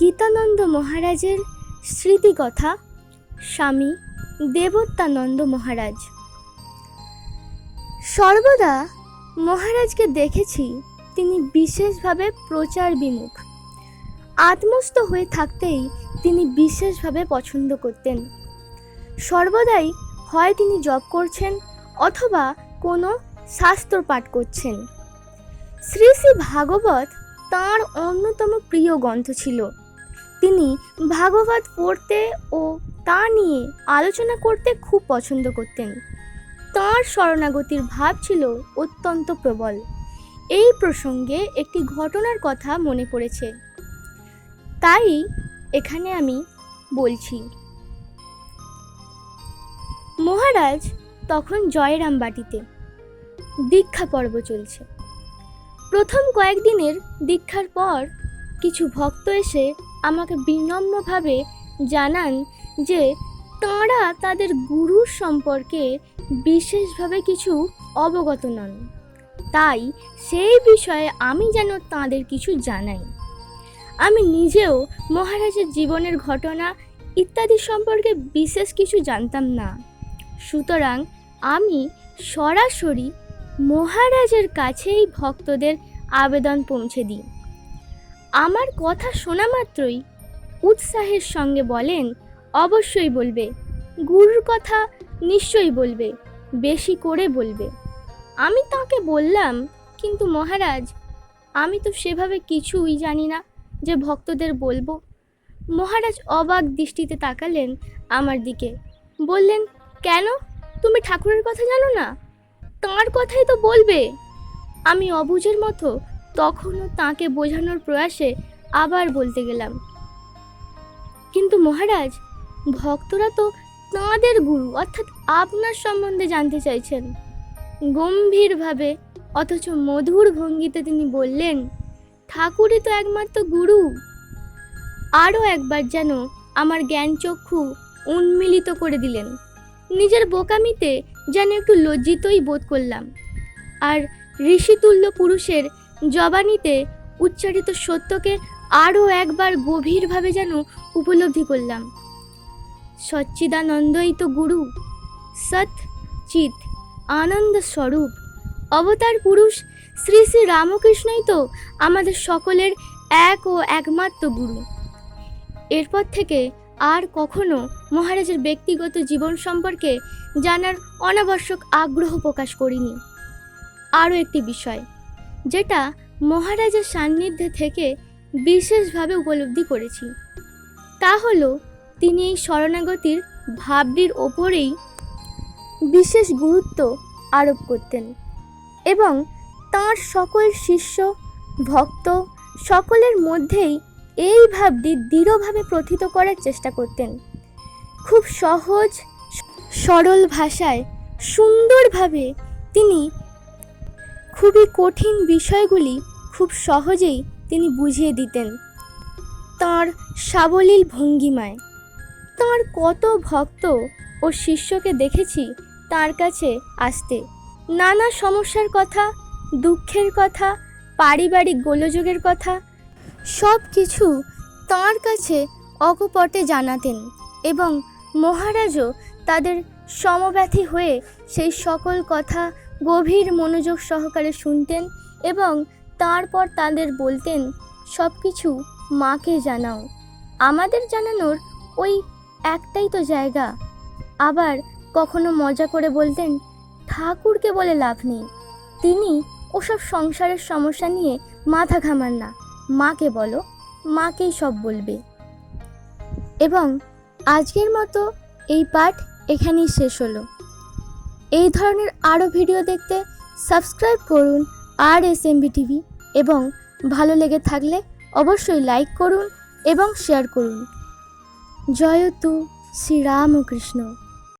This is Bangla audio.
গীতানন্দ মহারাজের স্মৃতিকথা, স্বামী দেবত্যানন্দ মহারাজ। সর্বদা মহারাজকে দেখেছি, তিনি বিশেষভাবে প্রচার বিমুখ। আত্মস্থ হয়ে থাকতেই তিনি বিশেষভাবে পছন্দ করতেন। সর্বদাই হয় তিনি জপ করছেন অথবা কোনো শাস্ত্র পাঠ করছেন। শ্রী শ্রী ভাগবত তাঁর অন্যতম প্রিয় গ্রন্থ ছিল। তিনি ভাগবত পড়তে ও তা নিয়ে আলোচনা করতে খুব পছন্দ করতেন। তাঁর শরণাগতির ভাব ছিল অত্যন্ত প্রবল। এই প্রসঙ্গে একটি ঘটনার কথা মনে পড়েছে। তাই এখানে আমি বলছি। মহারাজ তখন জয়রাম বাটিতে। দীক্ষা পর্ব চলছে। প্রথম কয়েকদিনের দীক্ষার পর কিছু ভক্ত এসে আমাকে বিনম্রভাবে জানান যে তাঁরা তাদের গুরুর সম্পর্কে বিশেষভাবে কিছু অবগত নন। তাই সেই বিষয়ে আমি যেন তাঁদের কিছু জানাই। আমি নিজেও মহারাজের জীবনের ঘটনা ইত্যাদি সম্পর্কে বিশেষ কিছু জানতাম না। সুতরাং আমি সরাসরি মহারাজের কাছেই ভক্তদের আবেদন পৌঁছে দিই। আমার কথা শোনা মাত্রই উৎসাহের সঙ্গে বলেন, অবশ্যই বলবে। গুরুর কথা নিশ্চয়ই বলবে, বেশি করে বলবে। আমি তাকে বললাম, কিন্তু মহারাজ, আমি তো সেভাবে কিছুই জানি না যে ভক্তদের বলব। মহারাজ অবাক দৃষ্টিতে তাকালেন আমার দিকে। বললেন, কেন? তুমি ঠাকুরের কথা জানো না? তাঁর কথাই তো বলবে। আমি অবুঝের মতো তখনও তাকে বোঝানোর প্রয়াসে আবার বলতে গেলাম, কিন্তু মহারাজ, ভক্তরা তো তাঁদের গুরু, অর্থাৎ আপনার সম্বন্ধে জানতে চাইছেন। গম্ভীরভাবে, অথচ মধুর ভঙ্গিতে তিনি বললেন, ঠাকুরই তো একমাত্র গুরু। আরও একবার যেন আমার জ্ঞান চক্ষু উন্মিলিত করে দিলেন। নিজের বোকামিতে যেন একটু লজ্জিতই বোধ করলাম। আর ঋষিতুল্য পুরুষের জবানিতে উচ্চারিত সত্যকে আরও একবার গভীরভাবে যেন উপলব্ধি করলাম। সচ্চিদানন্দই তো গুরু, সৎ চিত আনন্দ স্বরূপ, অবতার পুরুষ শ্রী শ্রী রামকৃষ্ণই তো আমাদের সকলের এক ও একমাত্র গুরু। এরপর থেকে আর কখনো মহারাজের ব্যক্তিগত জীবন সম্পর্কে জানার অনাবশ্যক আগ্রহ প্রকাশ করিনি। আরও একটি বিষয় যেটা মহারাজের সান্নিধ্যে থেকে বিশেষভাবে উপলব্ধি করেছি। তা হলো, তিনি এই শরণাগতির ভাবটির ওপরেই বিশেষ গুরুত্ব আরোপ করতেন এবং তাঁর সকল শিষ্য, ভক্ত সকলের মধ্যেই এই ভাবটি দৃঢ়ভাবে প্রথিত করার চেষ্টা করতেন। খুব সহজ, সরল ভাষায় সুন্দরভাবে তিনি খুবই কঠিন বিষয়গুলি খুব সহজেই তিনি বুঝিয়ে দিতেন। তাঁর সাবলীল ভঙ্গিমায়। তাঁর কত ভক্ত ও শিষ্যকে দেখেছি তার কাছে আসতে। নানা সমস্যার কথা, দুঃখের কথা, পারিবারিক গোলযোগের কথা সব কিছু তাঁর কাছে অকপটে জানাতেন এবং মহারাজও তাদের সমব্যথী হয়ে সেই সকল কথা গভীর মনোযোগ সহকারে শুনতেন এবং তারপর তাদের বলতেন সব কিছু মাকে জানাও। আমাদের জানানোর ওই একটাই তো জায়গা। আবার কখনো মজা করে বলতেন, ঠাকুরকে বলে লাভ নেই। তিনি ওসব সংসারের সমস্যা নিয়ে মাথা ঘামান না। মাকে বলো, মাকেই সব বলবে। এবং আজকের মতো এই পাঠ এখানেই শেষ হলো। এই ধরনের আরও ভিডিও দেখতে সাবস্ক্রাইব করুন আর এস এমবি টিভি এবং ভালো লেগে থাকলে অবশ্যই লাইক করুন এবং শেয়ার করুন। জয়তু শ্রীরামকৃষ্ণ